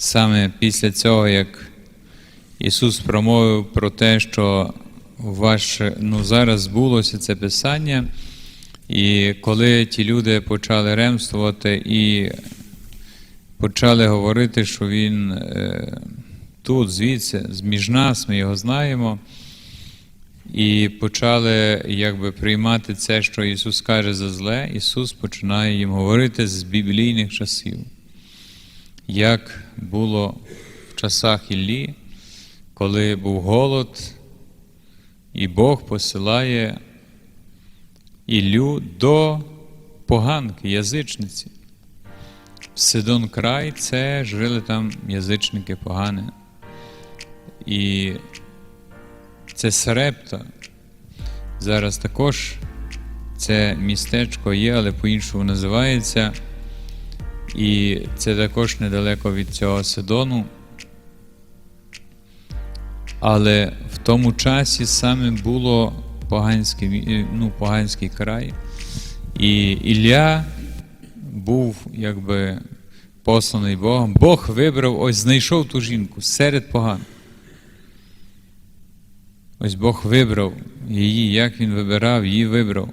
саме після цього, як Ісус промовив про те, що ваше, ну, зараз збулося це Писання, і коли ті люди почали ремствувати і почали говорити, що Він е, тут, звідси, між нас, ми його знаємо, і почали якби приймати це, що Ісус каже за зле, Ісус починає їм говорити з біблійних часів, як було в часах Іллі, коли був голод, і Бог посилає Іллю до поганки, язичниці. Сидон край це жили там язичники погані. І це Сарепта. Зараз також це містечко є, але по-іншому називається. І це також недалеко від цього Сидону. Але в тому часі саме було поганський, ну, поганський край. І Ілля був якби посланий Богом. Бог вибрав, ось знайшов ту жінку серед поган. Ось Бог вибрав її, як він вибирав, її вибрав,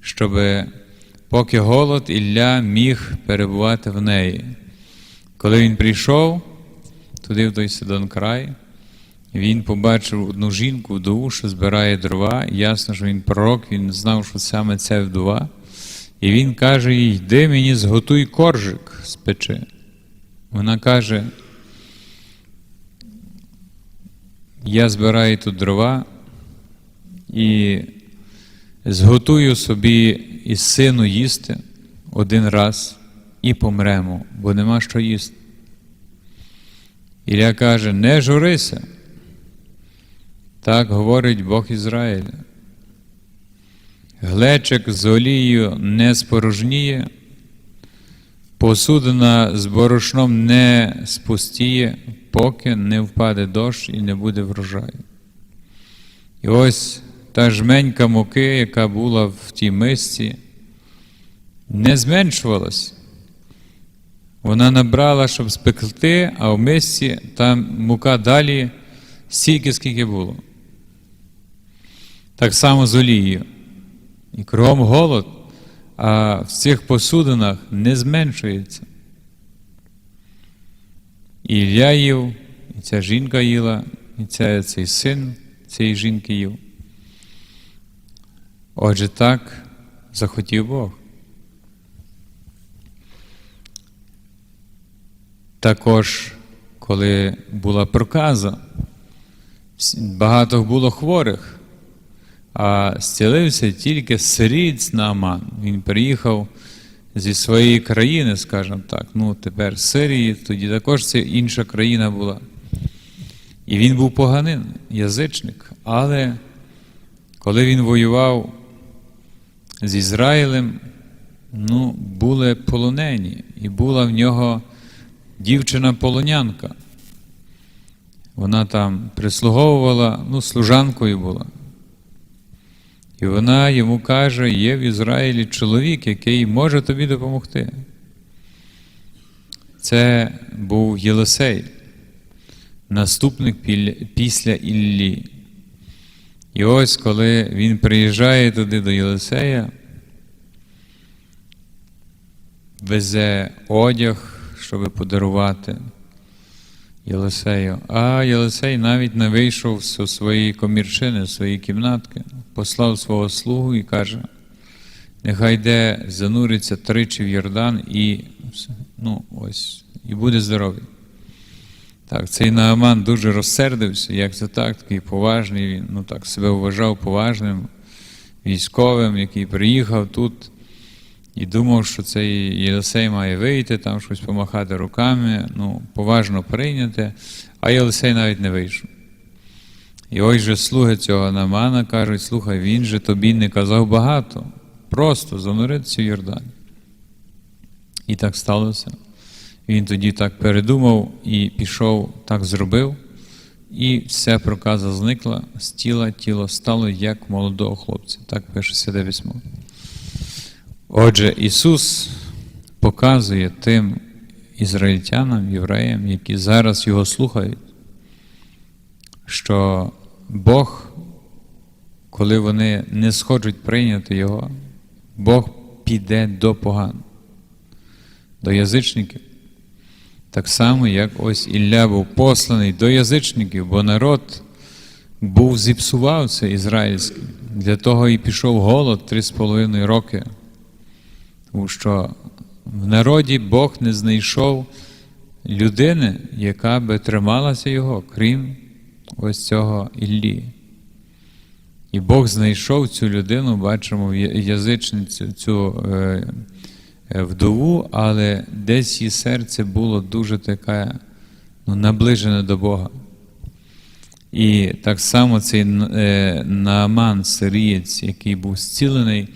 щоб поки голод Ілля міг перебувати в неї. Коли він прийшов туди, в той Сидон край, він побачив одну жінку, вдову, що збирає дрова. Ясно, що він пророк, він знав, що саме це вдова. І він каже їй: йди мені зготуй коржик з печи. Вона каже, я збираю тут дрова і зготую собі із сину їсти один раз і помремо, бо нема що їсти. Ілля каже, не журися. Так говорить Бог Ізраїля. Глечик з олією не спорожніє, посудина з борошном не спустіє, поки не впаде дощ і не буде врожаю. І ось та жменька муки, яка була в тій мисці, не зменшувалась. Вона набрала, щоб спекти, а в мисці там мука далі стільки, скільки було. Так само з олією. І кругом голод, а в цих посудинах не зменшується. І Ілля їв, і ця жінка їла, і ця, цей син цієї жінки їв. Отже, так захотів Бог. Також, коли була проказа, багато було хворих, а зцілився тільки сиріць Нааман. Він приїхав зі своєї країни, скажімо так, ну тепер Сирії, тоді також це інша країна була. І він був поганин, язичник. Але коли він воював з Ізраїлем, ну, були полонені, і була в нього дівчина-полонянка. Вона там прислуговувала, ну, служанкою була. І вона йому каже: є в Ізраїлі чоловік, який може тобі допомогти. Це був Єлисей, наступник після Іллі. І ось коли він приїжджає туди до Єлисея, везе одяг, щоб подарувати Єлисею. А Єлисей навіть не вийшов з своєї комірчини, з своєї кімнатки, послав свого слугу і каже: нехай йде, зануриться тричі в Йордан і, ну, ось, і буде здоровий. Так, цей Нааман дуже розсердився, як це так, такий поважний, він ну, так, себе вважав поважним військовим, який приїхав тут і думав, що цей Єлисей має вийти, там щось помахати руками, ну, поважно прийняти, а Єлисей навіть не вийшов. І ось же слуги цього Намана кажуть, слухай, він же тобі не казав багато, просто зануритися в Йордані. І так сталося. Він тоді так передумав і пішов, так зробив, і вся проказа зникла з тіла, тіло стало як молодого хлопця. Так пише Святе Письмо. Отже, Ісус показує тим ізраїльтянам, євреям, які зараз його слухають, що Бог, коли вони не схочуть прийняти Його, Бог піде до поган, до язичників. Так само, як ось Ілля був посланий до язичників, бо народ був зіпсувався ізраїльський. Для того і пішов голод три з половиною роки. Тому що в народі Бог не знайшов людини, яка би трималася його, крім ось цього Іллі. І Бог знайшов цю людину, бачимо язичницю, цю е, вдову, але десь її серце було дуже таке ну, наближене до Бога. І так само цей е, Нааман, сирієць, який був зцілений,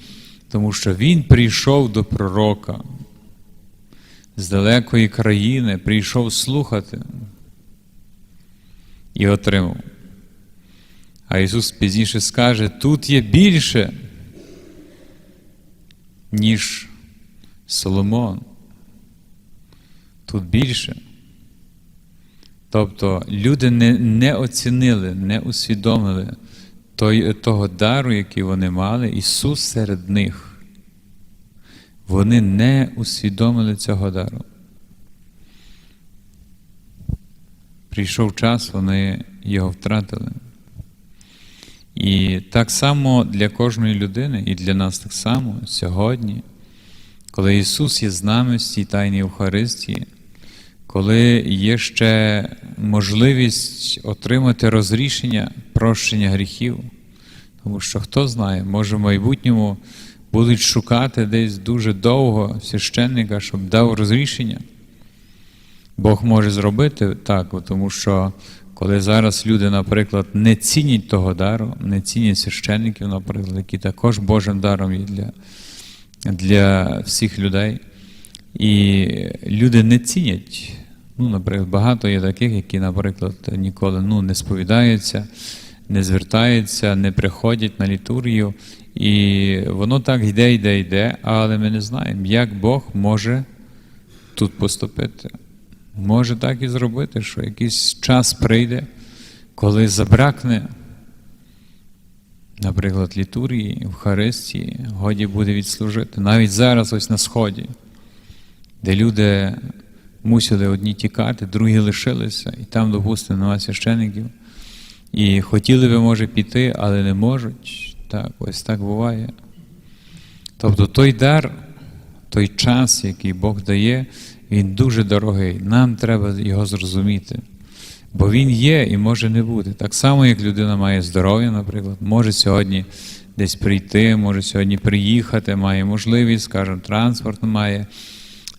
тому що він прийшов до пророка з далекої країни, прийшов слухати і отримав. А Ісус пізніше скаже, тут є більше, ніж Соломон. Тут більше. Тобто люди не не оцінили, не усвідомили той, того дару, який вони мали, Ісус серед них. Вони не усвідомили цього дару. Прийшов час, вони його втратили. І так само для кожної людини, і для нас так само сьогодні, коли Ісус є з нами в цій тайній Евхаристії, коли є ще можливість отримати розрішення прощення гріхів, тому що хто знає, може в майбутньому будуть шукати десь дуже довго священника, щоб дав розрішення. Бог може зробити так, тому що коли зараз люди, наприклад, не цінять того дару, не цінять священників, наприклад, які також Божим даром є для, для всіх людей. І люди не цінять. Ну, Наприклад, багато є таких, які, наприклад, ніколи ну, не сповідаються, не звертаються, не приходять на літургію. І воно так йде, йде, йде, але ми не знаємо, як Бог може тут поступити. Може так і зробити, що якийсь час прийде, коли забракне, наприклад, літургії, Евхаристії, годі буде відслужити. Навіть зараз, ось на Сході, де люди мусили одні тікати, другі лишилися, і там, допустимо, немає священиків. І хотіли би, може, піти, але не можуть. Так, ось так буває. Тобто той дар, той час, який Бог дає, він дуже дорогий. Нам треба його зрозуміти. Бо він є і може не бути. Так само, як людина має здоров'я, наприклад, може сьогодні десь прийти, може сьогодні приїхати, має можливість, скажімо, транспорт має.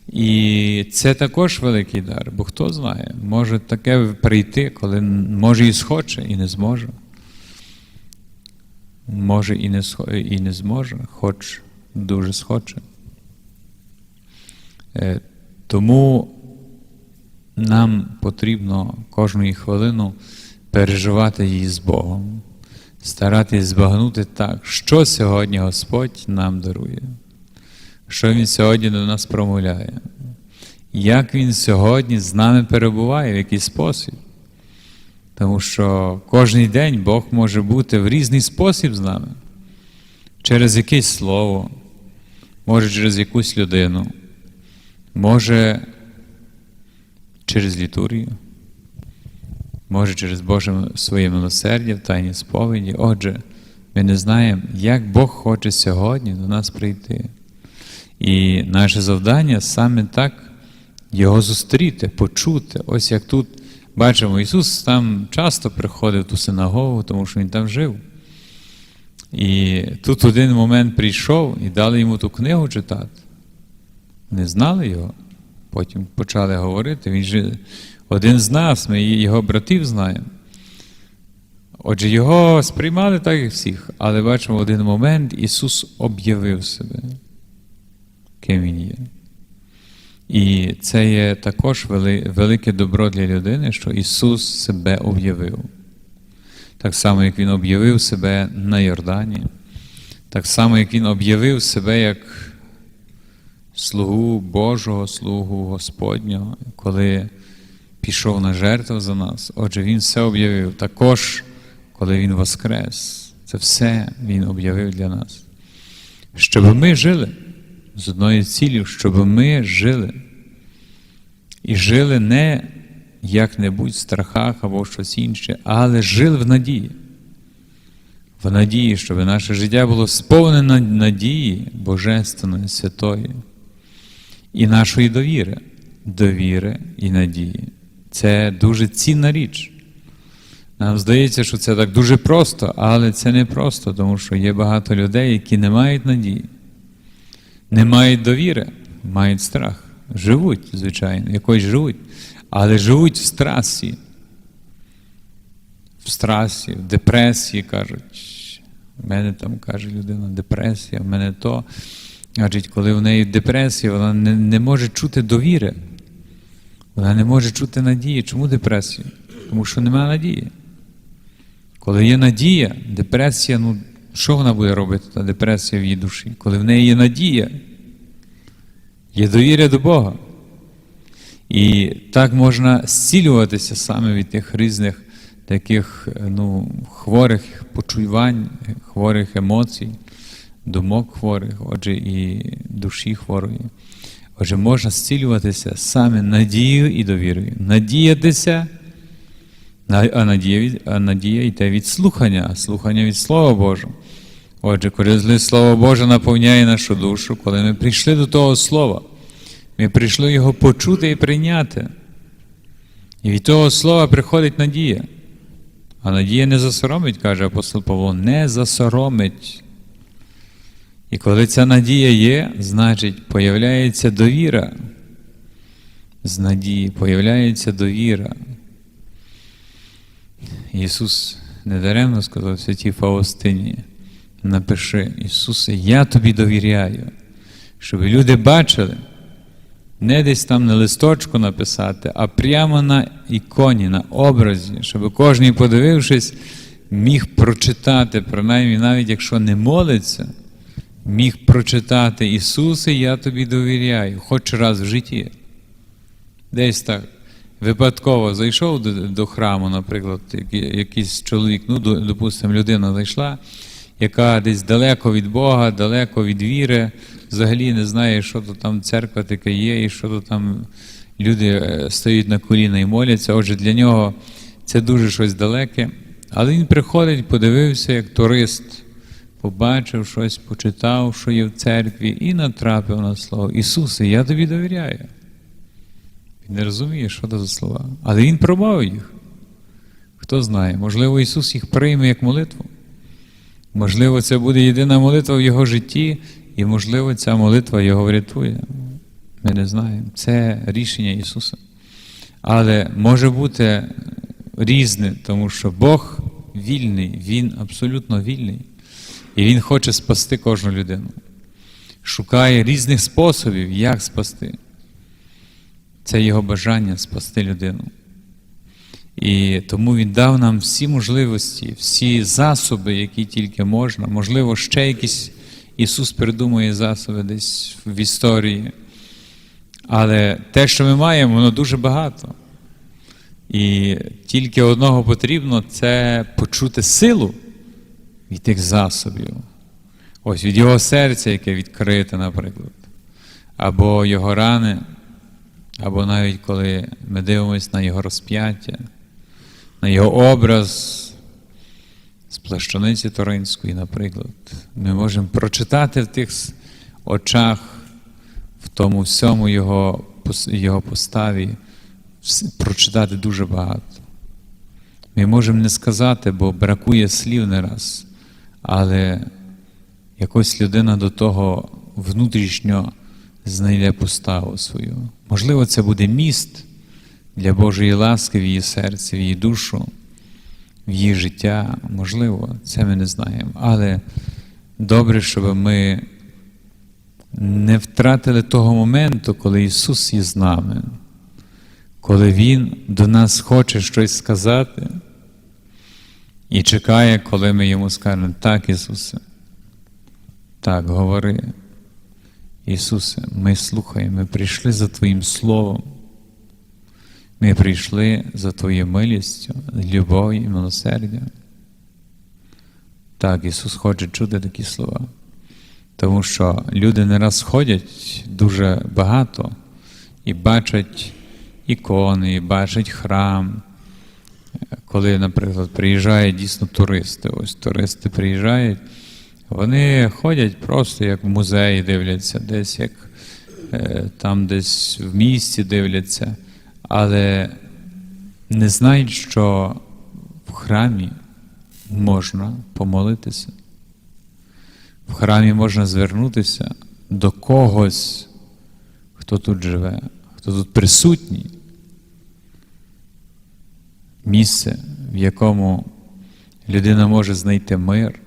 І це також великий дар, бо хто знає, може таке прийти, коли може і схоче, і не зможе. Може і не і не зможе, хоч дуже схоче. Е, тому нам потрібно кожну хвилину переживати її з Богом, старатись збагнути так, що сьогодні Господь нам дарує що Він сьогодні до нас промовляє, як Він сьогодні з нами перебуває, в який спосіб. Тому що кожен день Бог може бути в різний спосіб з нами, через якесь слово, може через якусь людину, може через літургію, може через Боже своє милосердя в тайній сповіді. Отже, ми не знаємо, як Бог хоче сьогодні до нас прийти. І наше завдання саме так його зустріти, почути. Ось як тут бачимо, Ісус там часто приходив в ту синагогу, тому що Він там жив. І тут один момент прийшов і дали йому ту книгу читати. Не знали його. Потім почали говорити. Він же один з нас, ми його братів знаємо. Отже, його сприймали так, як всіх, але бачимо в один момент Ісус об'явив себе ким він є. І це є також велике добро для людини, що Ісус себе об'явив. Так само, як Він об'явив себе на Йордані, так само, як Він об'явив себе як слугу Божого, слугу Господнього, коли пішов на жертву за нас. Отже, Він все об'явив. Також, коли Він воскрес, це все Він об'явив для нас. Щоб ми жили з одною ціллю, щоб ми жили. І жили не як-небудь в страхах або щось інше, але жили в надії. В надії, щоб наше життя було сповнене надії Божественної, святої і нашої довіри, довіри і надії. Це дуже цінна річ. Нам здається, що це так дуже просто, але це не просто, тому що є багато людей, які не мають надії, не мають довіри, мають страх. Живуть, звичайно, якось живуть, але живуть в страсі. В страсі, в депресії кажуть. У мене там каже людина, депресія, в мене то. Кажуть, коли в неї депресія, вона не, не може чути довіри. Вона не може чути надії. Чому депресія? Тому що немає надії. Коли є надія, депресія, ну що вона буде робити, та депресія в її душі? Коли в неї є надія, є довіря до Бога. І так можна зцілюватися саме від тих різних таких ну, хворих почувань, хворих емоцій, думок хворих, отже, і душі хворої. Отже, можна зцілюватися саме надією і довірою. Надіятися, а надія, а надія йде від слухання, слухання від Слова Божого. Отже, коли Слово Боже наповняє нашу душу, коли ми прийшли до того Слова, ми прийшли його почути і прийняти. І від того слова приходить надія. А надія не засоромить, каже апостол Павло, не засоромить. І коли ця надія є, значить появляється довіра. З надії появляється довіра. Ісус недаремно сказав святій Фаустині, напиши, Ісусе, я тобі довіряю, щоб люди бачили, не десь там на листочку написати, а прямо на іконі, на образі, щоб кожен, подивившись, міг прочитати, принаймні, навіть якщо не молиться, міг прочитати Ісусе, я тобі довіряю, хоч раз в житті. Десь так. Випадково зайшов до, до храму, наприклад, якийсь чоловік, ну, допустимо, людина зайшла, яка десь далеко від Бога, далеко від віри, взагалі не знає, що то там церква така є, і що то там люди е, стоять на коліна і моляться. Отже, для нього це дуже щось далеке. Але він приходить, подивився, як турист, побачив щось, почитав, що є в церкві, і натрапив на слово. Ісусе, я тобі довіряю. Він не розуміє, що це за слова. Але він промовив їх. Хто знає, можливо, Ісус їх прийме як молитву. Можливо, це буде єдина молитва в Його житті, і, можливо, ця молитва Його врятує. Ми не знаємо. Це рішення Ісуса. Але може бути різне, тому що Бог вільний, Він абсолютно вільний. І Він хоче спасти кожну людину. Шукає різних способів, як спасти. Це його бажання спасти людину. І тому він дав нам всі можливості, всі засоби, які тільки можна. Можливо, ще якісь Ісус придумує засоби десь в історії. Але те, що ми маємо, воно дуже багато. І тільки одного потрібно це почути силу від тих засобів. Ось від його серця, яке відкрите, наприклад, або його рани. Або навіть коли ми дивимося на його розп'яття, на його образ з плащаниці Торинської, наприклад, ми можемо прочитати в тих очах, в тому всьому його, його поставі, прочитати дуже багато. Ми можемо не сказати, бо бракує слів не раз, але якось людина до того внутрішньо знайде поставу свою. Можливо, це буде міст для Божої ласки в її серці, в її душу, в її життя. Можливо, це ми не знаємо. Але добре, щоб ми не втратили того моменту, коли Ісус є з нами, коли Він до нас хоче щось сказати і чекає, коли ми йому скажемо, так, Ісусе, так, говори. Ісусе, ми слухаємо, ми прийшли за Твоїм Словом. Ми прийшли за Твоєю милістю, любов'ю і милосердя. Так, Ісус хоче чути такі слова. Тому що люди не раз ходять дуже багато і бачать ікони, і бачать храм. Коли, наприклад, приїжджають дійсно туристи, ось туристи приїжджають, вони ходять просто як в музеї дивляться, десь як е, там десь в місті дивляться, але не знають, що в храмі можна помолитися. В храмі можна звернутися до когось, хто тут живе, хто тут присутній. Місце, в якому людина може знайти мир,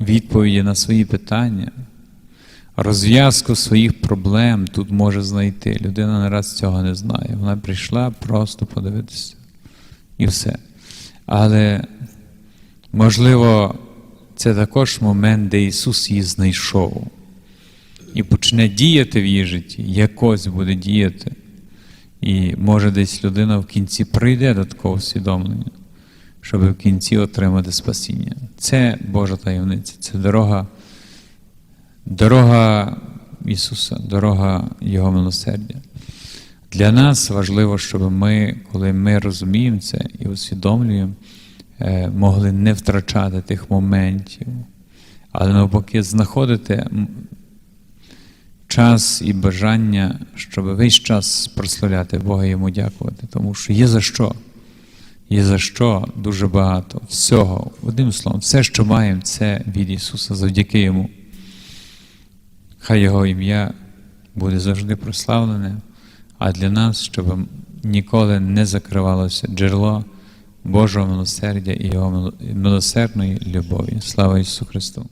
відповіді на свої питання, розв'язку своїх проблем тут може знайти. Людина не раз цього не знає. Вона прийшла просто подивитися і все. Але, можливо, це також момент, де Ісус її знайшов і почне діяти в її житті, якось буде діяти. І може десь людина в кінці прийде до такого усвідомлення, щоб в кінці отримати спасіння. Це Божа таємниця, це дорога, дорога Ісуса, дорога Його милосердя. Для нас важливо, щоб ми, коли ми розуміємо це і усвідомлюємо, е, могли не втрачати тих моментів, але навпаки знаходити час і бажання, щоб весь час прославляти Бога йому дякувати, тому що є за що. Є за що дуже багато всього. Одним словом, все, що маємо, це від Ісуса завдяки Йому. Хай Його ім'я буде завжди прославлене, а для нас, щоб ніколи не закривалося джерело Божого милосердя і Його милосердної любові. Слава Ісусу Христу!